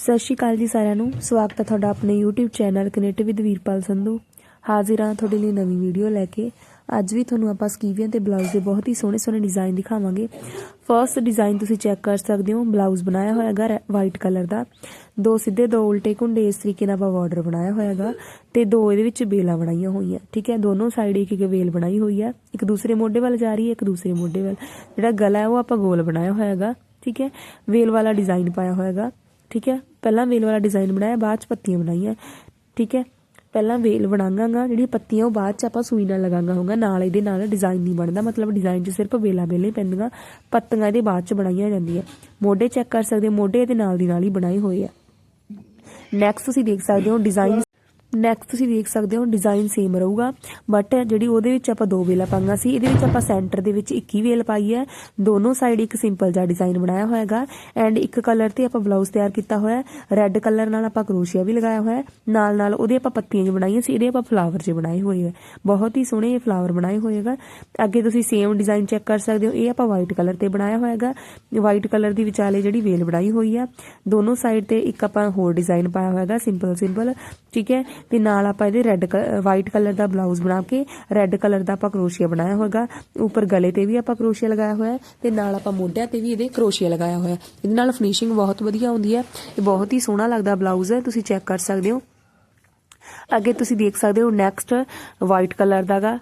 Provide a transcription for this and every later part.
ਸਤਿ ਸ਼੍ਰੀ ਅਕਾਲ ਜੀ ਸਾਰਿਆਂ ਨੂੰ। ਸਵਾਗਤ ਹੈ ਤੁਹਾਡਾ ਆਪਣੇ YouTube channel connect with Veerpal Sandhu. ਹਾਜ਼ਰ ਹਾਂ ਤੁਹਾਡੇ ਲਈ ਨਵੀਂ ਵੀਡੀਓ ਲੈ ਕੇ। ਅੱਜ ਵੀ ਤੁਹਾਨੂੰ ਆਪਾਂ ਸਕੀਵੀਆਂ ਤੇ ਬਲਾਊਜ਼ ਦੇ ਬਹੁਤ ਹੀ ਸੋਹਣੇ ਸੋਹਣੇ ਡਿਜ਼ਾਈਨ ਦਿਖਾਵਾਂਗੇ। ਫਰਸਟ ਡਿਜ਼ਾਈਨ ਤੁਸੀਂ ਚੈੱਕ ਕਰ ਸਕਦੇ ਹੋ। ਬਲਾਊਜ਼ ਬਣਾਇਆ ਹੋਇਆ ਹੈਗਾ ਵਾਈਟ ਕਲਰ ਦਾ। ਦੋ ਸਿੱਧੇ, ਦੋ ਉਲਟੇ ਕੁੰਡੇ ਇਸ ਤਰੀਕੇ ਨਾਲ ਆਪਾਂ ਬਾਰਡਰ ਬਣਾਇਆ ਹੋਇਆ ਹੈਗਾ। ਤੇ ਦੋ ਇਹਦੇ ਵਿੱਚ ਬੇਲਾਂ ਬਣਾਈਆਂ ਹੋਈਆਂ। ਠੀਕ ਹੈ, ਦੋਨੋਂ ਸਾਈਡ ਇੱਕ ਇੱਕ ਵੇਲ ਬਣਾਈ ਹੋਈ ਹੈ ਇੱਕ ਦੂਸਰੇ ਮੋਢੇ ਵੱਲ ਜਾ ਰਹੀ ਹੈ, ਇੱਕ ਦੂਸਰੇ ਮੋਢੇ ਵੱਲ। ਜਿਹੜਾ ਗਲਾ ਹੈ ਉਹ ਆਪਾਂ ਗੋਲ ਬਣਾਇਆ ਹੋਇਆ ਹੈਗਾ। ਠੀਕ ਹੈ, ਵੇਲ ਵਾਲਾ ਡਿਜ਼ਾਈਨ ਪਾਇਆ ਹੋਇਆ ਹੈਗਾ। ਠੀਕ ਹੈ ਪਹਿਲਾਂ ਵੇਲ ਵਾਲਾ ਡਿਜ਼ਾਈਨ ਬਣਾਇਆ, ਬਾਅਦ ਚ ਪੱਤੀਆਂ ਬਣਾਈਆਂ, ਠੀਕ ਹੈ? ਪਹਿਲਾਂ ਵੇਲ ਬਣਾਵਾਂਗਾ ਜਿਹੜੀ ਪੱਤੀਆਂ ਉਹ ਬਾਅਦ ਚ ਆਪਾਂ ਸੂਈ ਨਾਲ ਲਗਾਂਗਾ ਹੋਗਾ ਨਾਲ ਇਹਦੇ ਨਾਲ ਡਿਜ਼ਾਈਨ ਨਹੀਂ ਬਣਦਾ, ਮਤਲਬ ਡਿਜ਼ਾਈਨ 'ਚ ਸਿਰਫ ਵੇਲਾ ਵੇਲੇ ਪੈਂਦੀਆਂ, ਪੱਤੀਆਂ ਇਹਦੇ ਬਾਅਦ ਚ ਬਣਾਈਆਂ ਜਾਂਦੀਆਂ। ਮੋਢੇ ਚੈੱਕ ਕਰ ਸਕਦੇ ਹੋ, ਮੋਢੇ ਇਹਦੇ ਨਾਲ ਦੀ ਨਾਲ ਹੀ ਬਣਾਏ ਹੋਏ ਆ। ਨੈਕਸਟ ਤੁਸੀਂ ਦੇਖ ਸਕਦੇ ਹੋ ਡਿਜ਼ਾਈਨ ਨੈਕਸਟ ਤੁਸੀਂ ਦੇਖ ਸਕਦੇ ਹੋ ਡਿਜ਼ਾਈਨ ਸੇਮ ਰਹੂਗਾ ਬਟ ਜਿਹੜੀ ਉਹਦੇ ਵਿੱਚ ਆਪਾਂ ਦੋ ਵੇਲਾਂ ਪਾਈਆਂ ਸੀ, ਇਹਦੇ ਵਿੱਚ ਆਪਾਂ ਸੈਂਟਰ ਦੇ ਵਿੱਚ ਇੱਕ ਹੀ ਵੇਲ ਪਾਈ ਹੈ। ਦੋਨੋਂ ਸਾਈਡ ਇੱਕ ਸਿੰਪਲ ਜਿਹਾ ਡਿਜ਼ਾਈਨ ਬਣਾਇਆ ਹੋਇਆਗਾ ਐਂਡ ਇੱਕ ਕਲਰ ਤੇ ਆਪਾਂ ਬਲਾਊਜ਼ ਤਿਆਰ ਕੀਤਾ ਹੋਇਆ ਰੈੱਡ ਕਲਰ ਨਾਲ ਆਪਾਂ ਕਰੋਸ਼ੀਆ ਵੀ ਲਗਾਇਆ ਹੋਇਆ ਨਾਲ ਨਾਲ ਉਹਦੇ ਆਪਾਂ ਪੱਤੀਆਂ ਜਿ ਬਣਾਈਆਂ ਸੀ, ਇਹਦੇ ਆਪਾਂ ਫਲਾਵਰ ਜਿ ਬਣਾਏ ਹੋਏ ਹੈ। ਬਹੁਤ ਹੀ ਸੋਹਣੇ ਇਹ ਫਲਾਵਰ ਬਣਾਏ ਹੋਏਗਾ ਅੱਗੇ ਤੁਸੀਂ ਸੇਮ ਡਿਜ਼ਾਈਨ ਚੈੱਕ ਕਰ ਸਕਦੇ ਹੋ, ਇਹ ਆਪਾਂ ਵਾਈਟ ਕਲਰ ਤੇ ਬਣਾਇਆ ਹੋਇਆਗਾ ਵਾਈਟ ਕਲਰ ਦੀ ਵਿਚਾਲੇ ਜਿਹੜੀ ਵੇਲ ਬਣਾਈ ਹੋਈ ਆ ਦੋਨੋਂ ਸਾਈਡ ਤੇ ਇੱਕ ਆਪਾਂ ਹੋਰ ਡਿਜ਼ਾਈਨ ਪਾਇਆ ਹੋਇਆਗਾ ਸਿੰਪਲ ਸਿੰਪਲ ਠੀਕ ਹੈ। ਤੇ ਨਾਲ ਆਪਾਂ ਇਹਦੇ ਰੈੱਡ ਵਾਈਟ ਕਲਰ ਦਾ ਬਲਾਊਜ਼ ਬਣਾ ਕੇ ਰੈੱਡ ਕਲਰ ਦਾ ਆਪਾਂ ਕਰੋਸ਼ੀਆ ਬਣਾਇਆ ਹੋਏਗਾ। ਉੱਪਰ ਗਲੇ ਤੇ ਵੀ ਆਪਾਂ ਕਰੋਸ਼ੀਆ ਲਗਾਇਆ ਹੋਇਆ ਹੈ ਤੇ ਨਾਲ ਆਪਾਂ ਮੋਢਿਆਂ ਤੇ ਵੀ ਇਹਦੇ ਕਰੋਸ਼ੀਆ ਲਗਾਇਆ ਹੋਇਆ ਇਹਦੇ ਨਾਲ ਫਿਨਿਸ਼ਿੰਗ ਬਹੁਤ ਵਧੀਆ ਹੁੰਦੀ ਹੈ। ਇਹ ਬਹੁਤ ਹੀ ਸੋਹਣਾ ਲੱਗਦਾ ਬਲਾਊਜ਼ ਹੈ, ਤੁਸੀਂ ਚੈੱਕ ਕਰ ਸਕਦੇ ਹੋ। ਅੱਗੇ ਤੁਸੀਂ ਦੇਖ ਸਕਦੇ ਹੋ ਨੈਕਸਟ ਵਾਈਟ ਕਲਰ ਦਾਗਾ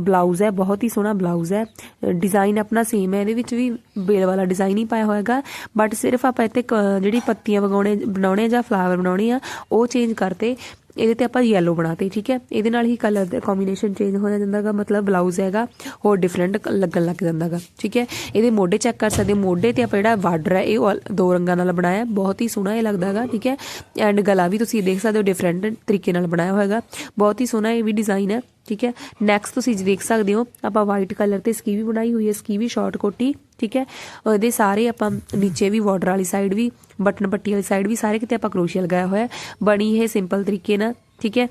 ਬਲਾਊਜ਼ ਹੈ, ਬਹੁਤ ਹੀ ਸੋਹਣਾ ਬਲਾਊਜ਼ ਹੈ। ਡਿਜ਼ਾਈਨ ਆਪਣਾ ਸੇਮ ਹੈ, ਇਹਦੇ ਵਿੱਚ ਵੀ ਬੇਲ ਵਾਲਾ ਡਿਜ਼ਾਈਨ ਹੀ ਪਾਇਆ ਹੋਏਗਾ। ਬਟ ਸਿਰਫ ਆਪਾਂ ਇੱਥੇ ਕ- ਜਿਹੜੀ ਪੱਤੀਆਂ ਵਗਾਉਣੇ, ਬਣਾਉਣੇ ਜਾਂ ਫਲਾਵਰ ਬਣਾਉਣੇ ਆ, ਉਹ ਚੇਂਜ ਕਰਤੇ। ਇਹਦੇ ਤੇ ਆਪਾਂ ਯੈਲੋ ਬਣਾਤੇ, ਠੀਕ ਹੈ? ਇਹਦੇ ਨਾਲ ਹੀ ਕਲਰ ਦਾ ਕੰਬੀਨੇਸ਼ਨ ਚੇਂਜ ਹੋ ਜਾਂਦਾਗਾ, ਮਤਲਬ ਬਲਾਊਜ਼ ਹੈਗਾ, ਹੋਰ ਡਿਫਰੈਂਟ ਲੱਗਣ ਲੱਗ ਜਾਂਦਾਗਾ, ਠੀਕ ਹੈ? ਇਹਦੇ ਮੋਢੇ ਚੈੱਕ ਕਰ ਸਕਦੇ ਮੋਢੇ ਤੇ ਆਪਾਂ ਜਿਹੜਾ ਬਾਰਡਰ ਹੈ, ਇਹ ਦੋ ਰੰਗਾਂ ਨਾਲ ਬਣਾਇਆ, ਬਹੁਤ ਹੀ ਸੋਹਣਾ ਇਹ ਲੱਗਦਾਗਾ, ਠੀਕ ਹੈ? ਐਂਡ ਗਲਾ ਵੀ ਤੁਸੀਂ ਦੇਖ ਸਕਦੇ ਹੋ ਡਿਫਰੈਂਟ ਤਰੀਕੇ ਨਾਲ ਬਣਾਇਆ ਹੋਏਗਾ ਬਹੁਤ ਹੀ ਸੋਹਣਾ ਇਹ ਵੀ ਡਿਜ਼ਾਈਨ ਹੈ। ਠੀਕ ਹੈ? ਨੈਕਸਟ ਤੁਸੀਂ ਦੇਖ ਸਕਦੇ ਹੋ, ਆਪਾਂ ਵਾਈਟ ਕਲਰ ਤੇ ਸਕੀਵੀ ਬਣਾਈ ਹੋਈ ਹੈ ਸਕੀਵੀ ਸ਼ਾਰਟ ਕੋਟੀ, ਠੀਕ ਹੈ? ਇਹਦੇ ਸਾਰੇ ਆਪਾਂ ਨੀਚੇ ਵੀ ਬਾਰਡਰ ਵਾਲੀ ਸਾਈਡ ਵੀ ਬਟਨ ਪੱਟੀ ਵਾਲੀ ਸਾਈਡ ਵੀ ਸਾਰੇ ਕਿਤੇ ਆਪਾਂ ਕਰੋਸ਼ੀਆ ਲਗਾਇਆ ਹੋਇਆ ਬਣੀ ਇਹ ਸਿੰਪਲ ਤਰੀਕੇ ਨਾਲ, ਠੀਕ ਹੈ?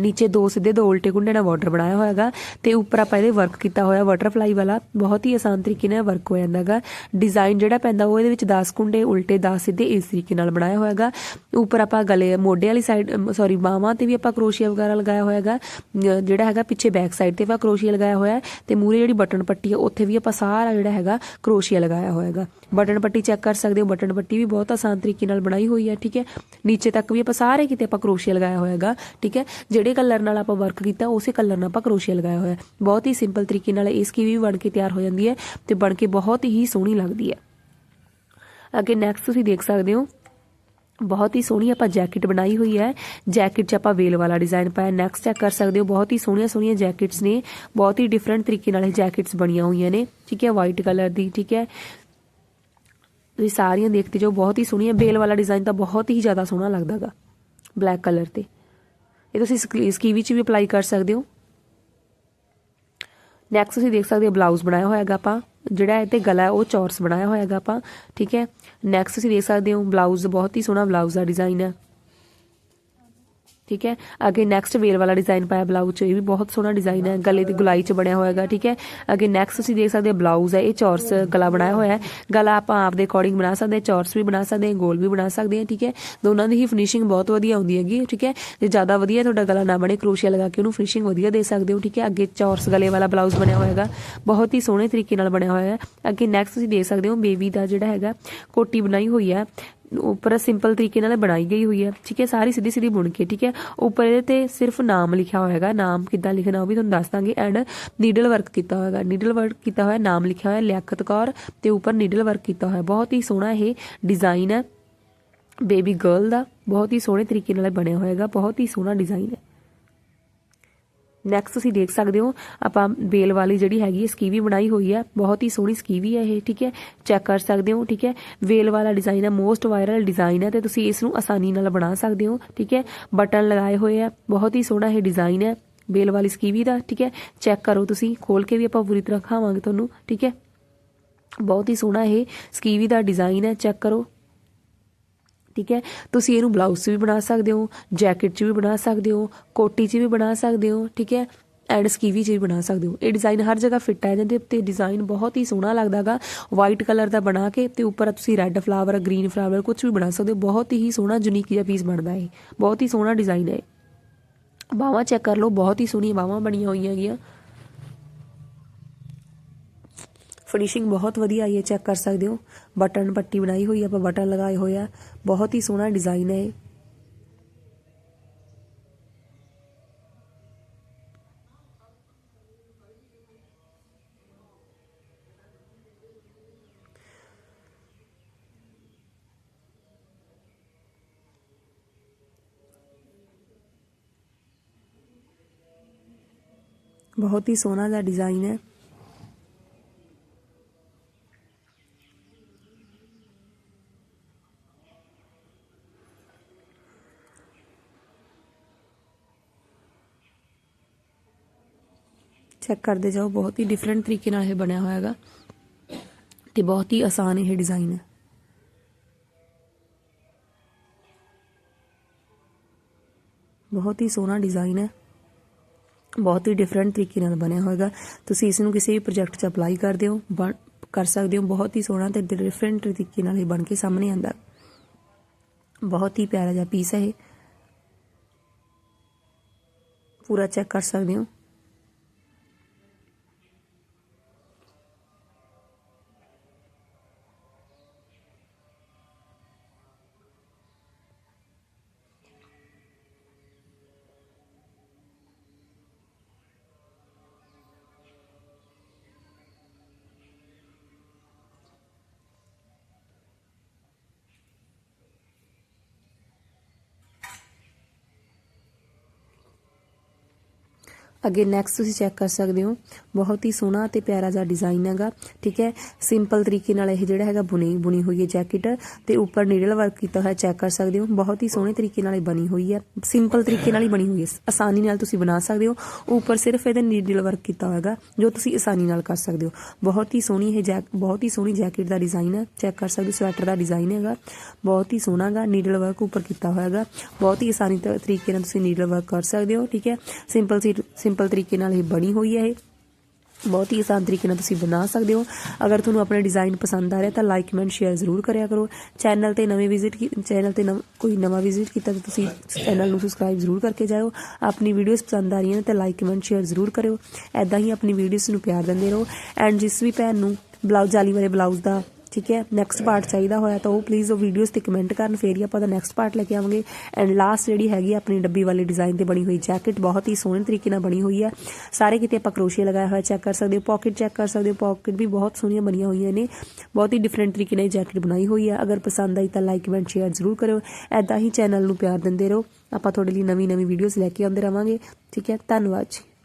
ਨੀਚੇ ਦੋ ਸਿੱਧੇ ਦੋ ਉਲਟੇ ਕੁੰਡੇ ਨਾਲ ਬਾਰਡਰ ਬਣਾਇਆ ਹੋਇਆਗਾ ਤੇ ਉੱਪਰ ਆਪਾਂ ਇਹਦੇ ਵਰਕ ਕੀਤਾ ਹੋਇਆ ਬਟਰਫਲਾਈ ਵਾਲਾ। ਬਹੁਤ ਹੀ ਆਸਾਨ ਤਰੀਕੇ ਨਾਲ ਵਰਕ ਹੋ ਜਾਂਦਾਗਾ ਡਿਜ਼ਾਈਨ ਜਿਹੜਾ ਪੈਂਦਾ ਉਹ ਇਹਦੇ ਵਿੱਚ 10 ਕੁੰਡੇ ਉਲਟੇ 10 ਸਿੱਧੇ ਇਸ ਤਰੀਕੇ ਨਾਲ ਬਣਾਇਆ ਹੋਇਆਗਾ ਉੱਪਰ ਆਪਾਂ ਗਲੇ ਮੋਢੇ ਵਾਲੀ ਸਾਈਡ ਸੌਰੀ ਬਾਹਾਂ ਤੇ ਵੀ ਆਪਾਂ ਕਰੋਸ਼ੀਆ ਵਗੈਰਾ ਲਗਾਇਆ ਹੋਇਆਗਾ ਜਿਹੜਾ ਹੈਗਾ ਪਿੱਛੇ ਬੈਕ ਸਾਈਡ ਤੇ ਆਪਾਂ ਕਰੋਸ਼ੀਆ ਲਗਾਇਆ ਹੋਇਆ ਹੈ ਤੇ ਮੂਰੇ ਜਿਹੜੀ ਬਟਨ ਪੱਟੀ ਹੈ ਉੱਥੇ ਵੀ ਆਪਾਂ ਸਾਰਾ ਜਿਹੜਾ ਹੈਗਾ ਕਰੋਸ਼ੀਆ ਲਗਾਇਆ ਹੋਇਆਗਾ ਬਟਨ ਪੱਟੀ ਚੈੱਕ ਕਰ ਸਕਦੇ ਹੋ। ਬਟਨ ਪੱਟੀ ਵੀ ਬਹੁਤ ਆਸਾਨ ਤਰੀਕੇ ਨਾਲ ਬਣਾਈ ਹੋਈ ਹੈ, ਠੀਕ ਹੈ। ਨੀਚੇ ਤੱਕ ਵੀ ਆਪਾਂ ਸਾਰੇ ਕਿਤੇ ਆਪਾਂ ਕਰੋਸ਼ੀਆ ਲਗਾਇਆ ਹੋਇਆਗਾ ਠੀਕ ਹੈ। ਜਿਹੜੇ ਕਲਰ ਨਾਲ ਆਪਾਂ ਵਰਕ ਕੀਤਾ, ਉਸੇ ਕਲਰ ਨਾਲ ਆਪਾਂ ਕਰੋਸ਼ੀਆ ਲਗਾਇਆ ਹੋਇਆ ਬਹੁਤ ਹੀ ਸਿੰਪਲ ਤਰੀਕੇ ਨਾਲ ਇਸ ਕੀ ਵੀ ਬਣ ਕੇ ਤਿਆਰ ਹੋ ਜਾਂਦੀ ਹੈ ਤੇ ਬਣ ਕੇ ਬਹੁਤ ਹੀ ਸੋਹਣੀ ਲੱਗਦੀ ਹੈ। ਅੱਗੇ ਨੈਕਸਟ ਤੁਸੀਂ ਦੇਖ ਸਕਦੇ ਹੋ, ਬਹੁਤ ਹੀ ਸੋਹਣੀ ਆਪਾਂ ਜੈਕਟ ਬਣਾਈ ਹੋਈ ਹੈ। ਜੈਕਟ 'ਚ ਆਪਾਂ ਵੇਲ ਵਾਲਾ ਡਿਜ਼ਾਈਨ ਪਾਇਆ। ਨੈਕਸਟ ਚੈੱਕ ਕਰ ਸਕਦੇ ਹੋ, ਬਹੁਤ ਹੀ ਸੋਹਣੀਆਂ ਸੋਹਣੀਆਂ ਜੈਕਟਸ ਨੇ। ਬਹੁਤ ਹੀ ਡਿਫਰੈਂਟ ਤਰੀਕੇ ਨਾਲ ਇਹ ਜੈਕਟਸ ਬਣੀਆਂ ਹੋਈਆਂ ਨੇ। ਠੀਕ ਹੈ ਵਾਈਟ ਕਲਰ ਦੀ, ਠੀਕ ਹੈ। ਤੁਸੀਂ ਸਾਰੀਆਂ ਦੇਖਦੇ ਜਾਓ, ਬਹੁਤ ਹੀ ਸੋਹਣੀਆਂ। ਵੇਲ ਵਾਲਾ ਡਿਜ਼ਾਈਨ ਤਾਂ ਬਹੁਤ ਹੀ ਜ਼ਿਆਦਾ ਸੋਹਣਾ ਲੱਗਦਾਗਾ। ਬਲੈਕ ਕਲਰ ਤੇ। ਇਹ ਤੁਸੀਂ ਸਕੀ ਸਕੀਵੀ 'ਚ ਵੀ ਅਪਲਾਈ ਕਰ ਸਕਦੇ ਹੋ। ਨੈਕਸਟ ਤੁਸੀਂ ਦੇਖ ਸਕਦੇ ਹੋ ਬਲਾਊਜ਼ ਬਣਾਇਆ ਹੋਇਆ ਹੋਇਆਗਾ ਆਪਾਂ। ਜਿਹੜਾ ਇਹ ਤੇ ਗਲਾ ਉਹ ਚੌਰਸ ਬਣਾਇਆ ਹੋਇਆ ਹੋਇਆਗਾ ਆਪਾਂ, ਠੀਕ ਹੈ? ਨੈਕਸਟ ਤੁਸੀਂ ਦੇਖ ਸਕਦੇ ਹੋ ਬਲਾਊਜ਼ ਬਹੁਤ ਹੀ ਸੋਹਣਾ ਬਲਾਊਜ਼ ਦਾ ਡਿਜ਼ਾਈਨ ਹੈ। ਠੀਕ ਹੈ? ਅੱਗੇ ਨੈਕਸਟ ਵੇਲ ਵਾਲਾ ਡਿਜ਼ਾਈਨ ਪਾਇਆ ਬਲਾਊਜ਼ 'ਚ, ਇਹ ਵੀ ਬਹੁਤ ਸੋਹਣਾ ਡਿਜ਼ਾਈਨ ਹੈ। ਗਲੇ ਦੀ ਗੁਲਾਈ 'ਚ ਬਣਿਆ ਹੋਇਆਗਾ ਠੀਕ ਹੈ? ਅੱਗੇ ਨੈਕਸਟ ਤੁਸੀਂ ਦੇਖ ਸਕਦੇ ਹੋ ਬਲਾਊਜ਼ ਹੈ, ਇਹ ਚੌਰਸ ਗਲਾ ਬਣਾਇਆ ਹੋਇਆ ਹੈ। ਗਲਾ ਆਪਾਂ ਆਪ ਦੇ ਅਕੋਰਡਿੰਗ ਬਣਾ ਸਕਦੇ ਹਾਂ, ਚੌਰਸ ਵੀ ਬਣਾ ਸਕਦੇ ਹਾਂ, ਗੋਲ ਵੀ ਬਣਾ ਸਕਦੇ ਹਾਂ, ਠੀਕ ਹੈ? ਦੋਨਾਂ ਦੀ ਹੀ ਫਿਨਿਸ਼ਿੰਗ ਬਹੁਤ ਵਧੀਆ ਆਉਂਦੀ ਹੈਗੀ, ਠੀਕ ਹੈ? ਜੇ ਜ਼ਿਆਦਾ ਵਧੀਆ ਤੁਹਾਡਾ ਗਲਾ ਨਾ ਬਣੇ, ਕਰੋਸ਼ੀਆ ਲਗਾ ਕੇ ਉਹਨੂੰ ਫਿਨਿਸ਼ਿੰਗ ਵਧੀਆ ਦੇ ਸਕਦੇ ਹੋ, ਠੀਕ ਹੈ? ਅੱਗੇ ਚੌਰਸ ਗਲੇ ਵਾਲਾ ਬਲਾਊਜ਼ ਬਣਿਆ ਹੋਇਆਗਾ ਬਹੁਤ ਹੀ ਸੋਹਣੇ ਤਰੀਕੇ ਨਾਲ ਬਣਿਆ ਹੋਇਆ ਹੈ। ਅੱਗੇ ਨੈਕਸਟ ਤੁਸੀਂ ਦੇਖ ਸਕਦੇ ਹੋ ਬੇਬੀ ਦਾ ਜਿਹੜਾ ਹੈਗਾ, ਕੋਟੀ ਬਣਾਈ ਹੋਈ ਹੈ। ਉੱਪਰ ਸਿੰਪਲ ਤਰੀਕੇ ਨਾਲ ਬਣਾਈ ਗਈ ਹੋਈ ਹੈ। ਠੀਕ ਹੈ, ਸਾਰੀ ਸਿੱਧੀ ਸਿੱਧੀ ਬੁਣ ਕੇ ਠੀਕ ਹੈ। ਉੱਪਰ ਇਹਦੇ ਤੇ ਸਿਰਫ ਨਾਮ ਲਿਖਿਆ ਹੋਇਆਗਾ ਨਾਮ ਕਿੱਦਾਂ ਲਿਖਣਾ ਉਹ ਵੀ ਤੁਹਾਨੂੰ ਦੱਸ ਦਾਂਗੇ। ਐਂਡ ਨੀਡਲ ਵਰਕ ਕੀਤਾ ਹੋਇਆਗਾ ਨੀਡਲ ਵਰਕ ਕੀਤਾ ਹੋਇਆ, ਨਾਮ ਲਿਖਿਆ ਹੋਇਆ ਲਿਆਖਤ ਕੌਰ ਤੇ ਉੱਪਰ ਨੀਡਲ ਵਰਕ ਕੀਤਾ ਹੋਇਆ। ਬਹੁਤ ਹੀ ਸੋਹਣਾ ਇਹ ਡਿਜ਼ਾਈਨ ਹੈ। ਬੇਬੀ ਗਰਲ ਦਾ ਬਹੁਤ ਹੀ ਸੋਹਣੇ ਤਰੀਕੇ ਨਾਲ ਬਣਿਆ ਹੋਇਆਗਾ ਬਹੁਤ ਹੀ ਸੋਹਣਾ ਡਿਜ਼ਾਈਨ ਹੈ। ਨੈਕਸਟ ਤੁਸੀਂ ਦੇਖ ਸਕਦੇ ਹੋ, ਆਪਾਂ ਬੇਲ ਵਾਲੀ ਜਿਹੜੀ ਹੈਗੀ ਹੈ, ਸਕੀਵੀ ਬਣਾਈ ਹੋਈ ਹੈ। ਬਹੁਤ ਹੀ ਸੋਹਣੀ ਸਕੀਵੀ ਹੈ ਇਹ, ਠੀਕ ਹੈ? ਚੈੱਕ ਕਰ ਸਕਦੇ ਹੋ, ਠੀਕ ਹੈ? ਵੇਲ ਵਾਲਾ ਡਿਜ਼ਾਈਨ ਹੈ ਮੋਸਟ ਵਾਇਰਲ ਡਿਜ਼ਾਈਨ ਹੈ ਤੇ ਤੁਸੀਂ ਇਸ ਨੂੰ ਆਸਾਨੀ ਨਾਲ ਬਣਾ ਸਕਦੇ ਹੋ, ਠੀਕ ਹੈ? ਬਟਨ ਲਗਾਏ ਹੋਏ ਆ ਬਹੁਤ ਹੀ ਸੋਹਣਾ ਇਹ ਡਿਜ਼ਾਈਨ ਹੈ, ਬੇਲ ਵਾਲੀ ਸਕੀਵੀ ਦਾ, ਠੀਕ ਹੈ? ਚੈੱਕ ਕਰੋ ਤੁਸੀਂ, ਖੋਲ ਕੇ ਵੀ ਆਪਾਂ ਪੂਰੀ ਤਰ੍ਹਾਂ ਖਾਵਾਂਗੇ ਤੁਹਾਨੂੰ, ਠੀਕ ਹੈ? ਬਹੁਤ ਹੀ ਸੋਹਣਾ ਇਹ ਸਕੀਵੀ ਦਾ ਡਿਜ਼ਾਈਨ ਹੈ ਚੈੱਕ ਕਰੋ। ਠੀਕ ਹੈ? ਤੁਸੀਂ ਇਹਨੂੰ ਬਲਾਊਜ਼ 'ਚ ਵੀ ਬਣਾ ਸਕਦੇ ਹੋ ਜੈਕਟ 'ਚ ਵੀ ਬਣਾ ਸਕਦੇ ਹੋ, ਕੋਟੀ 'ਚ ਵੀ ਬਣਾ ਸਕਦੇ ਹੋ, ਠੀਕ ਹੈ? ਐਂਡ ਸਕੀਵੀ ਜੀ ਬਣਾ ਸਕਦੇ ਹੋ। ਇਹ ਡਿਜ਼ਾਈਨ ਹਰ ਜਗ੍ਹਾ ਫਿੱਟ ਆ ਜਾਂਦੇ ਤੇ ਡਿਜ਼ਾਈਨ ਬਹੁਤ ਹੀ ਸੋਹਣਾ ਲੱਗਦਾਗਾ ਵਾਈਟ ਕਲਰ ਦਾ ਬਣਾ ਕੇ ਤੇ ਉੱਪਰ ਤੁਸੀਂ ਰੈੱਡ ਫਲਾਵਰ ਗ੍ਰੀਨ ਫਲਾਵਰ ਕੁਝ ਵੀ ਬਣਾ ਸਕਦੇ ਹੋ। ਬਹੁਤ ਹੀ ਸੋਹਣਾ ਯੂਨੀਕ ਜਿਹਾ ਪੀਸ ਬਣਦਾ ਹੈ ਬਹੁਤ ਹੀ ਸੋਹਣਾ ਡਿਜ਼ਾਈਨ ਹੈ ਬਾਹਾਂ ਚੈੱਕ ਕਰ ਲਓ, ਬਹੁਤ ਹੀ ਸੋਹਣੀਆਂ ਬਾਹਾਂ ਬਣੀਆਂ ਹੋਈਆਂ ਹੈਗੀਆਂ ਫਿਨਿਸ਼ਿੰਗ ਬਹੁਤ ਵਧੀਆ ਆਈ ਹੈ ਚੈੱਕ ਕਰ ਸਕਦੇ ਹੋ। ਬਟਨ ਪੱਟੀ ਬਣਾਈ ਹੋਈ ਹੈ, ਆਪਾਂ ਬਟਨ ਲਗਾਏ ਹੋਏ ਆ। ਬਹੁਤ ਹੀ ਸੋਹਣਾ ਡਿਜ਼ਾਈਨ ਹੈ ਇਹ। ਬਹੁਤ ਹੀ ਸੋਹਣਾ ਦਾ ਡਿਜ਼ਾਈਨ ਚੈੱਕ ਕਰਦੇ ਜਾਓ, ਬਹੁਤ ਹੀ ਡਿਫਰੈਂਟ ਤਰੀਕੇ ਨਾਲ ਇਹ ਬਣਿਆ ਹੋਇਆ ਹੈਗਾ ਤੇ ਬਹੁਤ ਹੀ ਆਸਾਨ ਇਹ ਡਿਜ਼ਾਈਨ ਹੈ। ਬਹੁਤ ਹੀ ਸੋਹਣਾ ਡਿਜ਼ਾਈਨ ਹੈ। ਬਹੁਤ ਹੀ ਡਿਫਰੈਂਟ ਤਰੀਕੇ ਨਾਲ ਬਣਿਆ ਹੋਏਗਾ ਤੁਸੀਂ ਇਸ ਨੂੰ ਕਿਸੇ ਵੀ ਪ੍ਰੋਜੈਕਟ 'ਚ ਅਪਲਾਈ ਕਰਦੇ ਹੋ, ਬਣ- ਕਰ ਸਕਦੇ ਹੋ, ਬਹੁਤ ਹੀ ਸੋਹਣਾ ਤੇ ਡਿਫਰੈਂਟ ਤਰੀਕੇ ਨਾਲ ਇਹ ਬਣ ਕੇ ਸਾਹਮਣੇ ਆਂਦਾ ਬਹੁਤ ਹੀ ਪਿਆਰਾ ਜਿਹਾ ਪੀਸ ਹੈ ਇਹ। ਪੂਰਾ ਚੈੱਕ ਕਰ ਸਕਦੇ ਹੋ। ਅੱਗੇ ਨੈਕਸਟ ਤੁਸੀਂ ਚੈੱਕ ਕਰ ਸਕਦੇ ਹੋ। ਬਹੁਤ ਹੀ ਸੋਹਣਾ ਤੇ ਪਿਆਰਾ ਜਿਹਾ ਡਿਜ਼ਾਈਨ ਹੈਗਾ, ਠੀਕ ਹੈ? ਸਿੰਪਲ ਤਰੀਕੇ ਨਾਲ ਇਹ ਜਿਹੜਾ ਹੈਗਾ ਬੁਣੀ ਬੁਣੀ ਹੋਈ ਹੈ ਜੈਕਟ ਤੇ ਉੱਪਰ ਨੀਡਲ ਵਰਕ ਕੀਤਾ ਹੋਇਆ ਚੈੱਕ ਕਰ ਸਕਦੇ ਹੋ। ਬਹੁਤ ਹੀ ਸੋਹਣੇ ਤਰੀਕੇ ਨਾਲ ਇਹ ਬਣੀ ਹੋਈ ਹੈ। ਸਿੰਪਲ ਤਰੀਕੇ ਨਾਲ ਹੀ ਬਣੀ ਹੋਈ ਹੈ। ਆਸਾਨੀ ਨਾਲ ਤੁਸੀਂ ਬਣਾ ਸਕਦੇ ਹੋ। ਉੱਪਰ ਸਿਰਫ ਇਹਦੇ ਨੀਡਲ ਵਰਕ ਕੀਤਾ ਹੋਇਆਗਾ ਜੋ ਤੁਸੀਂ ਆਸਾਨੀ ਨਾਲ ਕਰ ਸਕਦੇ ਹੋ। ਬਹੁਤ ਹੀ ਸੋਹਣੀ ਇਹ ਜੈਕ ਬਹੁਤ ਹੀ ਸੋਹਣੀ ਜੈਕਟ ਦਾ ਡਿਜ਼ਾਈਨ ਹੈ। ਚੈੱਕ ਕਰ ਸਕਦੇ ਹੋ ਸਵੈਟਰ ਦਾ ਡਿਜ਼ਾਈਨ ਹੈਗਾ। ਬਹੁਤ ਹੀ ਸੋਹਣਾ ਹੈਗਾ ਨੀਡਲ ਵਰਕ ਉੱਪਰ ਕੀਤਾ ਹੋਇਆਗਾ ਬਹੁਤ ਹੀ ਆਸਾਨੀ ਤ- ਤਰੀਕੇ ਨਾਲ ਤੁਸੀਂ ਨੀਡਲ ਵਰਕ ਕਰ ਸਕਦੇ ਹੋ, ਠੀਕ ਹੈ? ਸਿੰਪਲ ਸੀ ਸਿੰਪਲ ਤਰੀਕੇ ਨਾਲ ਇਹ ਬਣੀ ਹੋਈ ਹੈ ਇਹ। ਬਹੁਤ ਹੀ ਆਸਾਨ ਤਰੀਕੇ ਨਾਲ ਤੁਸੀਂ ਬਣਾ ਸਕਦੇ ਹੋ। ਅਗਰ ਤੁਹਾਨੂੰ ਆਪਣੇ ਡਿਜ਼ਾਈਨ ਪਸੰਦ ਆ ਰਿਹਾ ਤਾਂ ਲਾਈਕ ਕਮੈਂਟ ਸ਼ੇਅਰ ਜ਼ਰੂਰ ਕਰਿਆ ਕਰੋ। ਚੈਨਲ ਤੇ ਨਵੇਂ ਵਿਜ਼ਿਟ ਚੈਨਲ ਤੇ ਨਵ- ਕੋਈ ਨਵਾਂ ਵਿਜ਼ਿਟ ਕੀਤਾ ਤਾਂ ਤੁਸੀਂ ਚੈਨਲ ਨੂੰ ਸਬਸਕ੍ਰਾਈਬ ਜ਼ਰੂਰ ਕਰਕੇ ਜਾਇਓ। ਆਪਣੀ ਵੀਡੀਓਜ਼ ਪਸੰਦ ਆ ਰਹੀਆਂ ਨੇ ਤਾਂ ਲਾਈਕ ਕਮੈਂਟ ਸ਼ੇਅਰ ਜ਼ਰੂਰ ਕਰਿਓ। ਐਦਾਂ ਹੀ ਆਪਣੀ ਵੀਡੀਓਜ਼ ਨੂੰ ਪਿਆਰ ਦਿੰਦੇ ਰਹੋ। ਐਂਡ ਜਿਸ ਵੀ ਭੈਣ ਨੂੰ ਬਲਾਊਜ਼ ਜਾਲੀ ਵਾਲੇ ਬਲਾਊਜ਼ ਦਾ ਠੀਕ ਹੈ? ਨੈਕਸਟ ਪਾਰਟ ਚਾਹੀਦਾ ਹੋਇਆ ਤਾਂ ਉਹ ਪਲੀਜ਼ ਉਹ ਵੀਡੀਓਜ਼ ਤੇ ਕਮੈਂਟ ਕਰਨ, ਫੇਰ ਹੀ ਆਪਾਂ ਦਾ ਨੈਕਸਟ ਪਾਰਟ ਲੈ ਕੇ ਆਵਾਂਗੇ। ਐਂਡ ਲਾਸਟ ਜਿਹੜੀ ਹੈਗੀ ਆਪਣੀ ਡੱਬੀ ਵਾਲੇ ਡਿਜ਼ਾਈਨ ਤੇ ਬਣੀ ਹੋਈ ਜੈਕਟ ਬਹੁਤ ਹੀ ਸੋਹਣੇ ਤਰੀਕੇ ਨਾਲ ਬਣੀ ਹੋਈ ਹੈ ਸਾਰੇ ਕਿਤੇ ਆਪਾਂ ਕਰੋਸ਼ੀਆ ਲਗਾਇਆ ਹੋਇਆ ਚੈੱਕ ਕਰ ਸਕਦੇ ਹੋ ਪਾਕਟ ਚੈੱਕ ਕਰ ਸਕਦੇ ਹੋ ਪਾਕਟ ਵੀ ਬਹੁਤ ਸੋਹਣੀਆਂ ਬਣੀਆਂ ਹੋਈਆਂ ਨੇ। ਬਹੁਤ ਹੀ ਡਿਫਰੈਂਟ ਤਰੀਕੇ ਨਾਲ ਇਹ ਜੈਕਟ ਬਣਾਈ ਹੋਈ ਹੈ ਅਗਰ ਪਸੰਦ ਆਈ ਤਾਂ ਲਾਈਕ ਕਮੈਂਟ ਸ਼ੇਅਰ ਜ਼ਰੂਰ ਕਰਿਓ। ਐਦਾਂ ਹੀ ਚੈਨਲ ਨੂੰ ਪਿਆਰ ਦਿੰਦੇ ਰਹੋ। ਆਪਾਂ ਤੁਹਾਡੇ ਲਈ ਨਵੀਂ ਨਵੀਂ ਵੀਡੀਓਜ਼ ਲੈ ਕੇ ਆਉਂਦੇ ਰਵਾਂਗੇ। ਠੀਕ ਹੈ? ਧੰਨਵਾਦ ਜੀ।